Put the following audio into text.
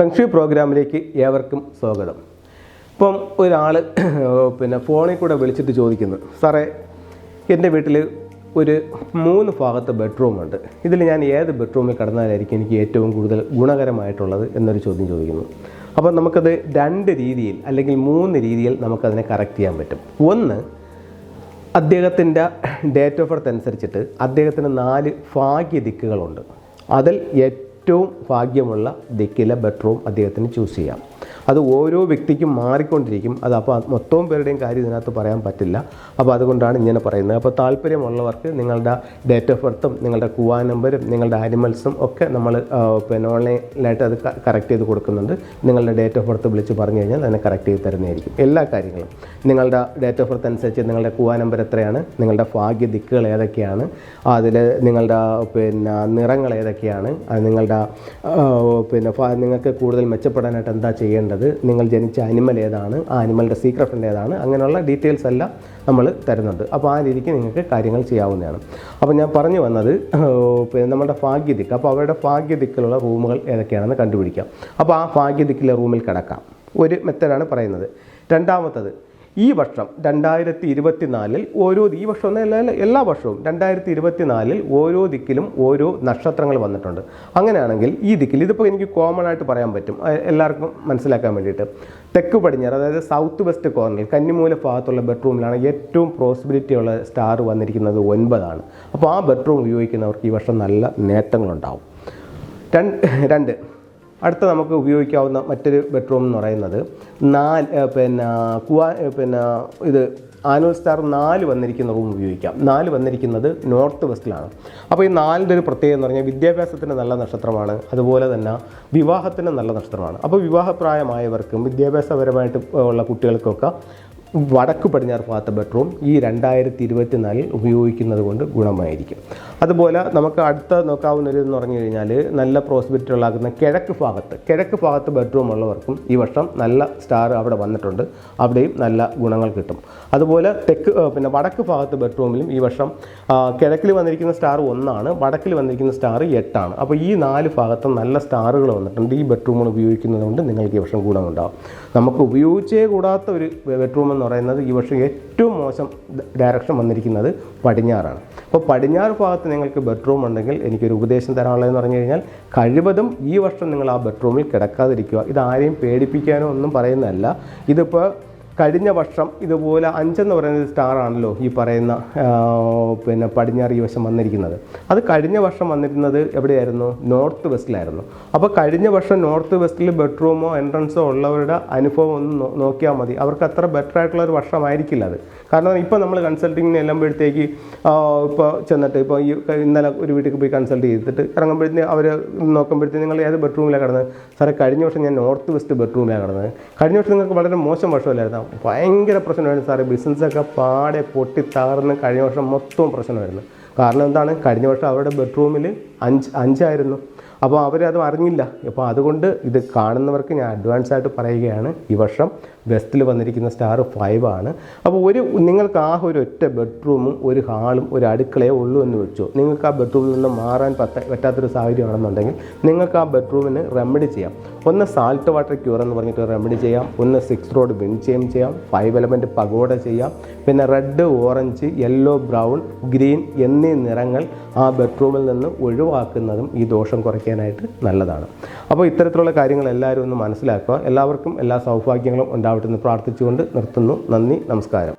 Feng shui പ്രോഗ്രാമിലേക്ക് ഏവർക്കും സ്വാഗതം. ഇപ്പം ഒരാൾ പിന്നെ ഫോണിൽ കൂടെ വിളിച്ചിട്ട് ചോദിക്കുന്നു സാറേ എന്റെ വീട്ടിൽ ഒരു മൂന്ന് ഭാഗത്ത് ബെഡ്റൂമുണ്ട് ഇതിൽ ഞാൻ ഏത് ബെഡ്റൂമിൽ കിടന്നാലായിരിക്കും എനിക്ക് ഏറ്റവും കൂടുതൽ ഗുണകരമായിട്ടുള്ളത്? എന്നൊരു ചോദ്യം ചോദിക്കുന്നു. അപ്പോൾ നമുക്കത് രണ്ട് രീതിയിൽ അല്ലെങ്കിൽ മൂന്ന് രീതിയിൽ നമുക്കതിനെ കറക്റ്റ് ചെയ്യാൻ പറ്റും. ഒന്ന് അദ്ദേഹത്തിന്റെ ഡേറ്റ് ഓഫ് ബർത്ത് അനുസരിച്ചിട്ട് അദ്ദേഹത്തിന് നാല് ഭാഗ്യ ദിക്കുകളുണ്ട് അതിൽ ഏറ്റവും ഭാഗ്യമുള്ള ദിക്കിലെ ബെഡ്റൂം അദ്ദേഹത്തിന് ചൂസ് ചെയ്യാം. അത് ഓരോ വ്യക്തിക്കും മാറിക്കൊണ്ടിരിക്കും. അത് അപ്പോൾ മൊത്തവും പേരുടെയും കാര്യം ഇതിനകത്ത് പറയാൻ പറ്റില്ല. അപ്പോൾ അതുകൊണ്ടാണ് ഇങ്ങനെ പറയുന്നത്. അപ്പോൾ താല്പര്യമുള്ളവർക്ക് നിങ്ങളുടെ ഡേറ്റ് ഓഫ് ബർത്തും നിങ്ങളുടെ കുവാ നമ്പരും നിങ്ങളുടെ ആനിമൽസും ഒക്കെ നമ്മൾ പിന്നെ ഓൺലൈനിലായിട്ട് അത് കറക്റ്റ് ചെയ്ത് കൊടുക്കുന്നുണ്ട്. നിങ്ങളുടെ ഡേറ്റ് ഓഫ് ബർത്ത് വിളിച്ച് പറഞ്ഞു കഴിഞ്ഞാൽ അതിനെ കറക്റ്റ് ചെയ്ത് തരുന്നതായിരിക്കും. എല്ലാ കാര്യങ്ങളും. നിങ്ങളുടെ ഡേറ്റ് ഓഫ് ബർത്ത് അനുസരിച്ച് നിങ്ങളുടെ കുവാ നമ്പർ എത്രയാണ്? നിങ്ങളുടെ ഭാഗ്യ ദിക്കുകൾ ഏതൊക്കെയാണ്? അതിൽ നിങ്ങളുടെ പിന്നെ നിറങ്ങൾ ഏതൊക്കെയാണ്? അത് നിങ്ങളുടെ പിന്നെ നിങ്ങൾക്ക് കൂടുതൽ മെച്ചപ്പെടാനായിട്ട് എന്താ ചെയ്യേണ്ടത് നിങ്ങൾ ജനിച്ച അനിമൽ ഏതാണ് ആ അനിമലിന്റെ സീക്രട്ട് ഏതാണ് അങ്ങനെയുള്ള ഡീറ്റെയിൽസ് എല്ലാം നമ്മൾ തരുന്നുണ്ട്. അപ്പോൾ ആ രീതിക്ക് നിങ്ങൾക്ക് കാര്യങ്ങൾ ചെയ്യാവുന്നതാണ്. അപ്പോൾ ഞാൻ പറഞ്ഞു വന്നത് പിന്നെ നമ്മുടെ ഭാഗ്യദിക്ക് അപ്പോൾ അവരുടെ ഭാഗ്യദിക്കിലുള്ള റൂമുകൾ ഏതൊക്കെയാണെന്ന് കണ്ടുപിടിക്കാം. അപ്പോൾ ആ ഭാഗ്യദിക്കിലെ റൂമിൽ കിടക്കാം. ഒരു മെത്തേഡാണ് പറയുന്നത്. രണ്ടാമത്തത് ഈ വർഷം രണ്ടായിരത്തി ഇരുപത്തിനാലിൽ ഓരോ ഈ വർഷം എന്നല്ല എല്ലാ വർഷവും രണ്ടായിരത്തി ഇരുപത്തിനാലിൽ ഓരോ ദിക്കിലും ഓരോ നക്ഷത്രങ്ങൾ വന്നിട്ടുണ്ട്. അങ്ങനെയാണെങ്കിൽ ഈ ദിക്കിൽ ഇതിപ്പോൾ എനിക്ക് കോമൺ ആയിട്ട് പറയാൻ പറ്റും. എല്ലാവർക്കും മനസ്സിലാക്കാൻ വേണ്ടിയിട്ട്. തെക്ക് പടിഞ്ഞാറ് അതായത് സൗത്ത് വെസ്റ്റ് കോർണറിൽ കന്നിമൂല ഭാഗത്തുള്ള ബെഡ്റൂമിലാണ് ഏറ്റവും പ്രോസിബിലിറ്റി ഉള്ള സ്റ്റാർ വന്നിരിക്കുന്നത് ഒൻപതാണ്. അപ്പോൾ ആ ബെഡ്റൂം ഉപയോഗിക്കുന്നവർക്ക് ഈ വർഷം നല്ല നേട്ടങ്ങളുണ്ടാവും. രണ്ട് അടുത്ത നമുക്ക് ഉപയോഗിക്കാവുന്ന മറ്റൊരു ബെഡ്റൂം എന്ന് പറയുന്നത് നാല് പിന്നെ കുവാ പിന്നെ ഇത് ആനുവൽ സ്റ്റാർ നാല് വന്നിരിക്കുന്ന റൂം ഉപയോഗിക്കാം. നാല് വന്നിരിക്കുന്നത് നോർത്ത് വെസ്റ്റിലാണ് അപ്പോൾ ഈ നാലിന്റെ ഒരു പ്രത്യേകത എന്ന് പറഞ്ഞാൽ വിദ്യാഭ്യാസത്തിന് നല്ല നക്ഷത്രമാണ്. അതുപോലെ തന്നെ വിവാഹത്തിന് നല്ല നക്ഷത്രമാണ്. അപ്പോൾ വിവാഹപ്രായമായവർക്കും വിദ്യാഭ്യാസപരമായിട്ട് ഉള്ള കുട്ടികൾക്കൊക്കെ വടക്ക് പടിഞ്ഞാറ് ഭാഗത്തെ ബെഡ്റൂം ഈ രണ്ടായിരത്തി ഇരുപത്തിനാലിൽ ഉപയോഗിക്കുന്നത് കൊണ്ട് ഗുണമായിരിക്കും. അതുപോലെ നമുക്ക് അടുത്ത നോക്കാവുന്ന ഒരു എന്ന് പറഞ്ഞു കഴിഞ്ഞാൽ നല്ല പ്രോസ്പെക്റ്റ് ഉള്ളാക്കുന്ന കിഴക്ക് ഭാഗത്ത് കിഴക്ക് ഭാഗത്ത് ബെഡ്റൂം ഉള്ളവർക്കും ഈ വർഷം നല്ല സ്റ്റാർ അവിടെ വന്നിട്ടുണ്ട്. അവിടെയും നല്ല ഗുണങ്ങൾ കിട്ടും. അതുപോലെ തെക്ക് പിന്നെ വടക്ക് ഭാഗത്ത് ബെഡ്റൂമിലും ഈ വർഷം കിഴക്കിൽ വന്നിരിക്കുന്ന സ്റ്റാർ ഒന്നാണ് വടക്കിൽ വന്നിരിക്കുന്ന സ്റ്റാർ എട്ടാണ്. അപ്പോൾ ഈ നാല് ഭാഗത്തും നല്ല സ്റ്റാറുകൾ വന്നിട്ടുണ്ട്. ഈ ബെഡ്റൂമുകൾ ഉപയോഗിക്കുന്നത് കൊണ്ട് നിങ്ങൾക്ക് ഈ വർഷം ഗുണമുണ്ടാകും നമുക്ക് ഉപയോഗിച്ചേ കൂടാത്ത ഒരു ബെഡ്റൂം എന്ന് പറയുന്നത് ഈ വർഷം ഏറ്റവും മോശം ഡയറക്ഷൻ വന്നിരിക്കുന്നത് പടിഞ്ഞാറാണ്. അപ്പോൾ പടിഞ്ഞാറ് ഭാഗത്ത് നിങ്ങൾക്ക് ബെഡ്റൂം ഉണ്ടെങ്കിൽ എനിക്കൊരു ഉപദേശം തരാനുള്ളതെന്ന് പറഞ്ഞു കഴിഞ്ഞാൽ കഴിവതും ഈ വർഷം നിങ്ങൾ ആ ബെഡ്റൂമിൽ കിടക്കാതിരിക്കുക. ഇത് ആരെയും പേടിപ്പിക്കാനോ ഒന്നും പറയുന്നതല്ല. ഇതിപ്പോൾ കഴിഞ്ഞ വർഷം ഇതുപോലെ അഞ്ചെന്ന് പറയുന്ന സ്റ്റാർ ആണല്ലോ ഈ പറയുന്ന പിന്നെ പടിഞ്ഞാറ് ഈ വശം വന്നിരിക്കുന്നത്. അത് കഴിഞ്ഞ വർഷം വന്നിരുന്നത് എവിടെയായിരുന്നു? നോർത്ത് വെസ്റ്റിലായിരുന്നു അപ്പോൾ കഴിഞ്ഞ വർഷം നോർത്ത് വെസ്റ്റിൽ ബെഡ്റൂമോ എൻട്രൻസോ ഉള്ളവരുടെ അനുഭവം ഒന്ന് നോക്കിയാൽ മതി. അവർക്ക് അത്ര ബെറ്റർ ആയിട്ടുള്ള ഒരു വർഷമായിരിക്കില്ല അത്. കാരണം ഇപ്പോൾ നമ്മൾ കൺസൾട്ടിങ്ങിന് എല്ലുമ്പോഴത്തേക്ക് ഇപ്പോൾ ചെന്നിട്ട് ഇപ്പോൾ ഈ ഇന്നലെ ഒരു വീട്ടിൽ പോയി കൺസൾട്ട് ചെയ്തിട്ട് ഇറങ്ങുമ്പോഴത്തേന് അവർ നോക്കുമ്പോഴത്തേക്ക് നിങ്ങൾ ഏത് ബെഡ്റൂമിലാണ് കിടന്നത്? സാറേ കഴിഞ്ഞ വർഷം ഞാൻ നോർത്ത് വെസ്റ്റ് ബെഡ്റൂമിലാണ് കിടന്നത്. കഴിഞ്ഞ വർഷം നിങ്ങൾക്ക് വളരെ മോശം വർഷമല്ലായിരുന്നു ഭയങ്കര പ്രശ്നമായിരുന്നു സാറേ. ബിസിനസ്സൊക്കെ പാടെ പൊട്ടി തകർന്ന് കഴിഞ്ഞ വർഷം മൊത്തവും പ്രശ്നമായിരുന്നു. കാരണം എന്താണ്? കഴിഞ്ഞ വർഷം അവരുടെ ബെഡ്റൂമിൽ അഞ്ച് അഞ്ചായിരുന്നു. അപ്പോൾ അവരത് അറിഞ്ഞില്ല. അപ്പോൾ അതുകൊണ്ട് ഇത് കാണുന്നവർക്ക് ഞാൻ അഡ്വാൻസ് ആയിട്ട് പറയുകയാണ്. ഈ വർഷം വെസ്റ്റിൽ വന്നിരിക്കുന്ന സ്റ്റാർ ഫൈവ് ആണ്. അപ്പോൾ ഒരു നിങ്ങൾക്ക് ആ ഒരു ഒറ്റ ബെഡ്റൂമും ഒരു ഹാളും ഒരു അടുക്കളയോ ഉള്ളൂ എന്ന് വെച്ചു നിങ്ങൾക്ക് ആ ബെഡ്റൂമിൽ നിന്ന് മാറാൻ പറ്റ പറ്റാത്തൊരു സാഹചര്യമാണെന്നുണ്ടെങ്കിൽ നിങ്ങൾക്ക് ആ ബെഡ്റൂമിന് റെമഡി ചെയ്യാം. ഒന്ന് സാൾട്ട് വാട്ടർ ക്യൂർ എന്ന് പറഞ്ഞിട്ട് റെമഡി ചെയ്യാം. ഒന്ന് സിക്സ് റോഡ് വിൻ ചെയ്യും. ഫൈവ് എലമെന്റ് പകോട ചെയ്യാം. പിന്നെ red orange yellow brown green എന്നീ നിറങ്ങൾ ആ ബെഡ്റൂമിൽ നിന്ന് ഒഴിവാക്കുന്നതും ഈ ദോഷം കുറയ്ക്കാനായിട്ട് നല്ലതാണ്. അപ്പോൾ ഇത്തരത്തിലുള്ള കാര്യങ്ങൾ എല്ലാവരും ഒന്ന് മനസ്സിലാക്കുക. എല്ലാവർക്കും എല്ലാ സൗഭാഗ്യങ്ങളും ഉണ്ടാവട്ടെ എന്ന് പ്രാർത്ഥിച്ചുകൊണ്ട് നിർത്തുന്നു. നന്ദി നമസ്കാരം.